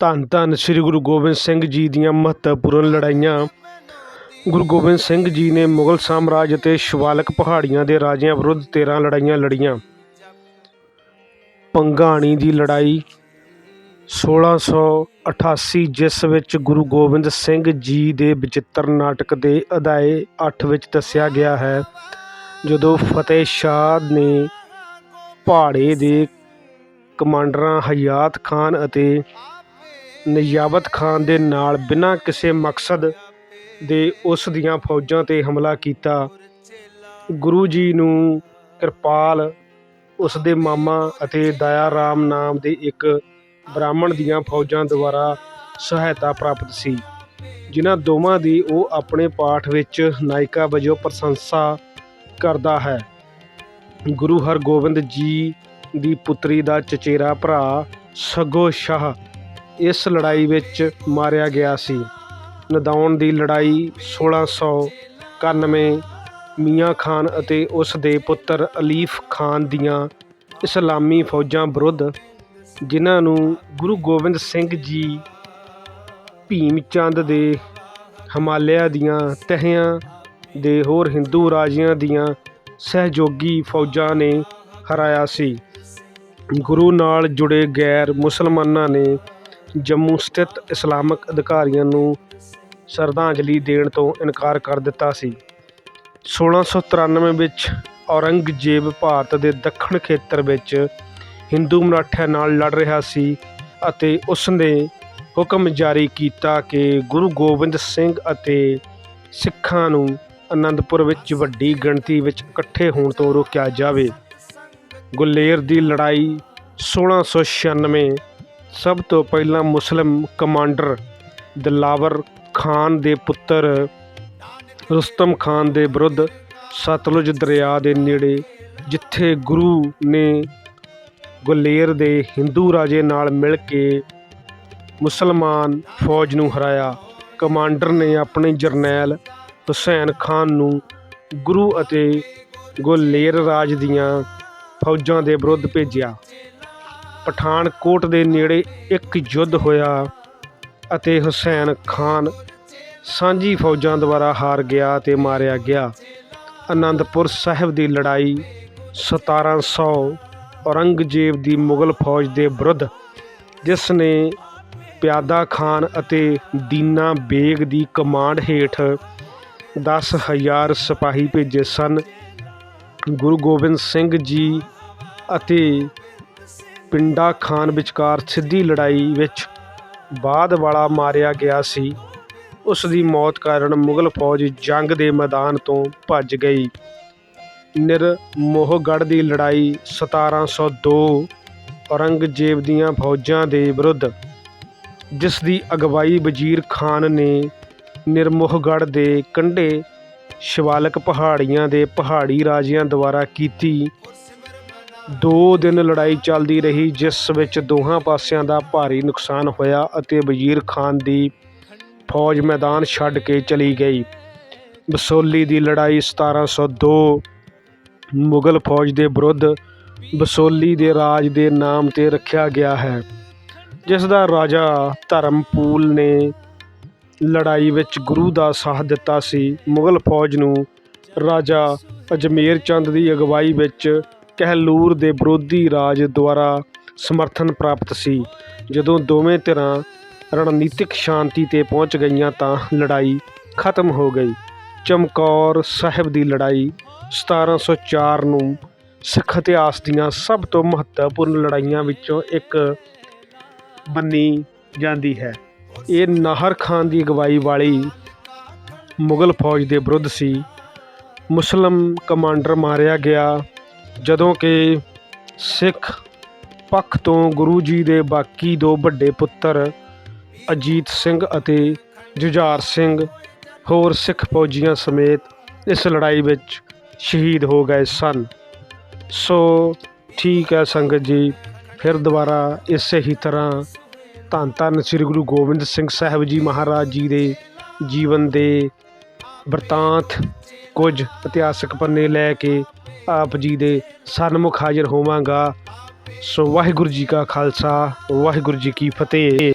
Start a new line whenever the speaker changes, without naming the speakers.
ਧੰਨ ਧੰਨ ਸ੍ਰੀ ਗੁਰੂ ਗੋਬਿੰਦ ਸਿੰਘ ਜੀ ਦੀਆਂ ਮਹੱਤਵਪੂਰਨ ਲੜਾਈਆਂ। ਗੁਰੂ ਗੋਬਿੰਦ ਸਿੰਘ ਜੀ ਨੇ ਮੁਗਲ ਸਾਮਰਾਜ ਅਤੇ ਸ਼ਿਵਾਲਿਕ ਪਹਾੜੀਆਂ ਦੇ ਰਾਜਿਆਂ ਵਿਰੁੱਧ 13 ਲੜਾਈਆਂ ਲੜੀਆਂ। ਪੰਗਾਣੀ ਦੀ ਲੜਾਈ 1688 ਜਿਸ ਵਿੱਚ ਗੁਰੂ ਗੋਬਿੰਦ ਸਿੰਘ ਜੀ ਦੇ ਬਚਿੱਤਰ ਨਾਟਕ ਦੇ ਅਧਿਆਇ 8 ਵਿੱਚ ਦੱਸਿਆ ਗਿਆ ਹੈ, ਜਦੋਂ ਫਤਿਹ ਸ਼ਾਹ ਨੇ ਪਹਾੜੇ ਦੇ ਕਮਾਂਡਰਾਂ ਹਯਾਤ ਖਾਨ ਅਤੇ ਨਿਯਾਬਤ ਖਾਨ ਦੇ ਨਾਲ ਬਿਨਾਂ ਕਿਸੇ ਮਕਸਦ ਦੇ ਉਸ ਦੀਆਂ ਫੌਜਾਂ ਤੇ ਹਮਲਾ ਕੀਤਾ। ਗੁਰੂ ਜੀ ਨੂੰ ਕਿਰਪਾਲ, ਉਸ ਦੇ ਮਾਮਾ ਅਤੇ ਦਇਆ ਰਾਮ ਨਾਮ ਦੇ ਇੱਕ ਬ੍ਰਾਹਮਣ ਦੀਆਂ ਫੌਜਾਂ ਦੁਆਰਾ ਸਹਾਇਤਾ ਪ੍ਰਾਪਤ ਸੀ। ਜਿਨ੍ਹਾਂ ਦੋਵਾਂ ਦੀ ਉਹ ਆਪਣੇ ਪਾਠ ਵਿੱਚ ਨਾਇਕਾ ਵਜੋਂ ਪ੍ਰਸ਼ੰਸਾ ਕਰਦਾ ਹੈ। ਗੁਰੂ ਹਰਗੋਬਿੰਦ ਜੀ ਦੀ ਪੁੱਤਰੀ ਦਾ ਚਚੇਰਾ ਭਰਾ ਸਗੋ ਸ਼ਾਹ ਇਸ ਲੜਾਈ ਵਿੱਚ ਮਾਰਿਆ ਗਿਆ ਸੀ। ਨਦੌਣ ਦੀ ਲੜਾਈ 1691 ਮੀਆਂ ਖਾਨ ਅਤੇ ਉਸ ਦੇ ਪੁੱਤਰ ਅਲੀਫ ਖਾਨ ਦੀਆਂ ਇਸਲਾਮੀ ਫੌਜਾਂ ਵਿਰੁੱਧ, ਜਿਨ੍ਹਾਂ ਨੂੰ ਗੁਰੂ ਗੋਬਿੰਦ ਸਿੰਘ ਜੀ ਭੀਮ ਚੰਦ ਦੇ ਹਿਮਾਲਿਆ ਦੀਆਂ ਤਹਿਆਂ ਦੇ ਹੋਰ ਹਿੰਦੂ ਰਾਜਿਆਂ ਦੀਆਂ ਸਹਿਯੋਗੀ ਫੌਜਾਂ ਨੇ ਹਰਾਇਆ ਸੀ। ਗੁਰੂ ਨਾਲ ਜੁੜੇ ਗੈਰ ਮੁਸਲਮਾਨਾਂ ਨੇ ਜੰਮੂ ਸਥਿਤ ਇਸਲਾਮਿਕ ਅਧਿਕਾਰੀਆਂ ਨੂੰ ਸ਼ਰਧਾਂਜਲੀ ਦੇਣ ਤੋਂ ਇਨਕਾਰ ਕਰ ਦਿੱਤਾ ਸੀ। 1693 ਵਿੱਚ ਔਰੰਗਜ਼ੇਬ ਭਾਰਤ ਦੇ ਦੱਖਣ ਖੇਤਰ ਵਿੱਚ ਹਿੰਦੂ ਮਰਾਠਿਆਂ ਨਾਲ ਲੜ ਰਿਹਾ ਸੀ ਅਤੇ ਉਸ ਨੇ ਹੁਕਮ ਜਾਰੀ ਕੀਤਾ ਕਿ ਗੁਰੂ ਗੋਬਿੰਦ ਸਿੰਘ ਅਤੇ ਸਿੱਖਾਂ ਨੂੰ ਅਨੰਦਪੁਰ ਵਿੱਚ ਵੱਡੀ ਗਿਣਤੀ ਵਿੱਚ ਇਕੱਠੇ ਹੋਣ ਤੋਂ ਰੋਕਿਆ ਜਾਵੇ। ਗੁਲੇਰ ਦੀ ਲੜਾਈ 1696 ਸਭ ਤੋਂ ਪਹਿਲਾਂ ਮੁਸਲਿਮ ਕਮਾਂਡਰ ਦਿਲਾਵਰ ਖਾਨ ਦੇ ਪੁੱਤਰ ਰੁਸਤਮ ਖਾਨ ਦੇ ਵਿਰੁੱਧ ਸਤਲੁਜ ਦਰਿਆ ਦੇ ਨੇੜੇ, ਜਿੱਥੇ ਗੁਰੂ ਨੇ ਗੁਲੇਰ ਦੇ ਹਿੰਦੂ ਰਾਜੇ ਨਾਲ ਮਿਲ ਕੇ ਮੁਸਲਮਾਨ ਫੌਜ ਨੂੰ ਹਰਾਇਆ। ਕਮਾਂਡਰ ਨੇ ਆਪਣੇ ਜਰਨੈਲ ਹੁਸੈਨ ਖਾਨ ਨੂੰ ਗੁਰੂ ਅਤੇ ਗੁਲੇਰ ਰਾਜ ਦੀਆਂ ਫੌਜਾਂ ਦੇ ਵਿਰੁੱਧ ਭੇਜਿਆ। ਪਠਾਨਕੋਟ ਦੇ ਨੇੜੇ ਇੱਕ ਯੁੱਧ ਹੋਇਆ ਅਤੇ ਹੁਸੈਨ ਖਾਨ ਸਾਂਝੀ ਫੌਜਾਂ ਦੁਆਰਾ ਹਾਰ ਗਿਆ ਅਤੇ ਮਾਰਿਆ ਗਿਆ। ਅਨੰਦਪੁਰ ਸਾਹਿਬ ਦੀ ਲੜਾਈ 1700 ਔਰੰਗਜ਼ੇਬ ਦੀ ਮੁਗਲ ਫੌਜ ਦੇ ਵਿਰੁੱਧ, ਜਿਸ ਨੇ ਪਿਆਦਾ ਖਾਨ ਅਤੇ ਦੀਨਾ ਬੇਗ ਦੀ ਕਮਾਂਡ ਹੇਠ 10000 ਸਿਪਾਹੀ ਭੇਜੇ ਸਨ। ਗੁਰੂ ਗੋਬਿੰਦ ਸਿੰਘ ਜੀ ਅਤੇ ਪਿੰਡਾ ਖਾਨ ਵਿਚਕਾਰ ਸਿੱਧੀ ਲੜਾਈ ਵਿੱਚ ਬਾਅਦ ਵਾਲਾ ਮਾਰਿਆ ਗਿਆ ਸੀ। ਉਸ ਦੀ ਮੌਤ ਕਾਰਨ ਮੁਗਲ ਫੌਜ ਜੰਗ ਦੇ ਮੈਦਾਨ ਤੋਂ ਭੱਜ ਗਈ। ਨਿਰਮੋਹਗੜ੍ਹ ਦੀ ਲੜਾਈ 1702 ਔਰੰਗਜ਼ੇਬ ਦੀਆਂ ਫੌਜਾਂ ਦੇ ਵਿਰੁੱਧ, ਜਿਸ ਦੀ ਅਗਵਾਈ ਵਜ਼ੀਰ ਖਾਨ ਨੇ ਨਿਰਮੋਹਗੜ੍ਹ ਦੇ ਕੰਢੇ ਸ਼ਿਵਾਲਕ ਪਹਾੜੀਆਂ ਦੇ ਪਹਾੜੀ ਰਾਜਿਆਂ ਦੁਆਰਾ ਕੀਤੀ ਦੋ ਦਿਨ ਲੜਾਈ ਚੱਲਦੀ ਰਹੀ, ਜਿਸ ਵਿੱਚ ਦੋਹਾਂ ਪਾਸਿਆਂ ਦਾ ਭਾਰੀ ਨੁਕਸਾਨ ਹੋਇਆ ਅਤੇ ਵਜ਼ੀਰ ਖਾਨ ਦੀ ਫੌਜ ਮੈਦਾਨ ਛੱਡ ਕੇ ਚਲੀ ਗਈ। ਬਸੋਲੀ ਦੀ ਲੜਾਈ 1702 ਮੁਗਲ ਫੌਜ ਦੇ ਵਿਰੁੱਧ ਬਸੋਲੀ ਦੇ ਰਾਜ ਦੇ ਨਾਮ ਤੇ ਰੱਖਿਆ ਗਿਆ ਹੈ, ਜਿਸ ਦਾ ਰਾਜਾ ਧਰਮਪੂਲ ਨੇ ਲੜਾਈ ਵਿੱਚ ਗੁਰੂ ਦਾ ਸਾਥ ਦਿੱਤਾ ਸੀ। ਮੁਗਲ ਫੌਜ ਨੂੰ ਰਾਜਾ ਅਜਮੇਰ ਚੰਦ ਦੀ ਅਗਵਾਈ ਵਿੱਚ ਕਹਿਲੂਰ ਦੇ ਵਿਰੋਧੀ ਰਾਜ ਦੁਆਰਾ ਸਮਰਥਨ ਪ੍ਰਾਪਤ ਸੀ। ਜਦੋਂ ਦੋਵੇਂ ਧਿਰਾਂ ਰਣਨੀਤਿਕ ਸ਼ਾਂਤੀ ਤੇ ਪਹੁੰਚ ਗਈਆਂ ਤਾਂ ਲੜਾਈ ਖਤਮ ਹੋ ਗਈ। ਚਮਕੌਰ ਸਾਹਿਬ ਦੀ ਲੜਾਈ 1704 ਨੂੰ ਸਿੱਖ ਇਤਿਹਾਸ ਦੀਆਂ ਸਭ ਤੋਂ ਮਹੱਤਵਪੂਰਨ ਲੜਾਈਆਂ ਵਿੱਚੋਂ ਇੱਕ ਮੰਨੀ ਜਾਂਦੀ ਹੈ। ਇਹ ਨਾਹਰ ਖਾਨ ਦੀ ਅਗਵਾਈ ਵਾਲੀ ਮੁਗਲ ਫੌਜ ਦੇ ਵਿਰੁੱਧ ਸੀ। ਮੁਸਲਮ ਕਮਾਂਡਰ ਮਾਰਿਆ ਗਿਆ। ਜਦੋਂ ਕਿ ਸਿੱਖ ਪੱਖ ਤੋਂ ਗੁਰੂ ਜੀ ਦੇ ਬਾਕੀ ਦੋ ਵੱਡੇ ਪੁੱਤਰ ਅਜੀਤ ਸਿੰਘ ਅਤੇ ਜੁਝਾਰ ਸਿੰਘ ਹੋਰ ਸਿੱਖ ਫੌਜੀਆਂ ਸਮੇਤ ਇਸ ਲੜਾਈ ਵਿੱਚ ਸ਼ਹੀਦ ਹੋ ਗਏ ਸਨ। ਸੋ ਠੀਕ ਹੈ ਸੰਗਤ ਜੀ, ਫਿਰ ਦੁਬਾਰਾ ਇਸੇ ਹੀ ਤਰ੍ਹਾਂ ਧੰਨ ਧੰਨ ਸ੍ਰੀ ਗੁਰੂ ਗੋਬਿੰਦ ਸਿੰਘ ਸਾਹਿਬ ਜੀ ਮਹਾਰਾਜ ਜੀ ਦੇ ਜੀਵਨ ਦੇ ਵਰਤਾਂਤ ਕੁਝ ਇਤਿਹਾਸਕ ਪੰਨੇ ਲੈ ਕੇ ਆਪ ਜੀ ਦੇ ਸਨਮੁਖ ਹਾਜ਼ਰ ਹੋਵਾਂਗਾ। ਸੋ ਵਾਹਿਗੁਰੂ ਜੀ ਕਾ ਖਾਲਸਾ, ਵਾਹਿਗੁਰੂ ਜੀ ਕੀ ਫਤਿਹ।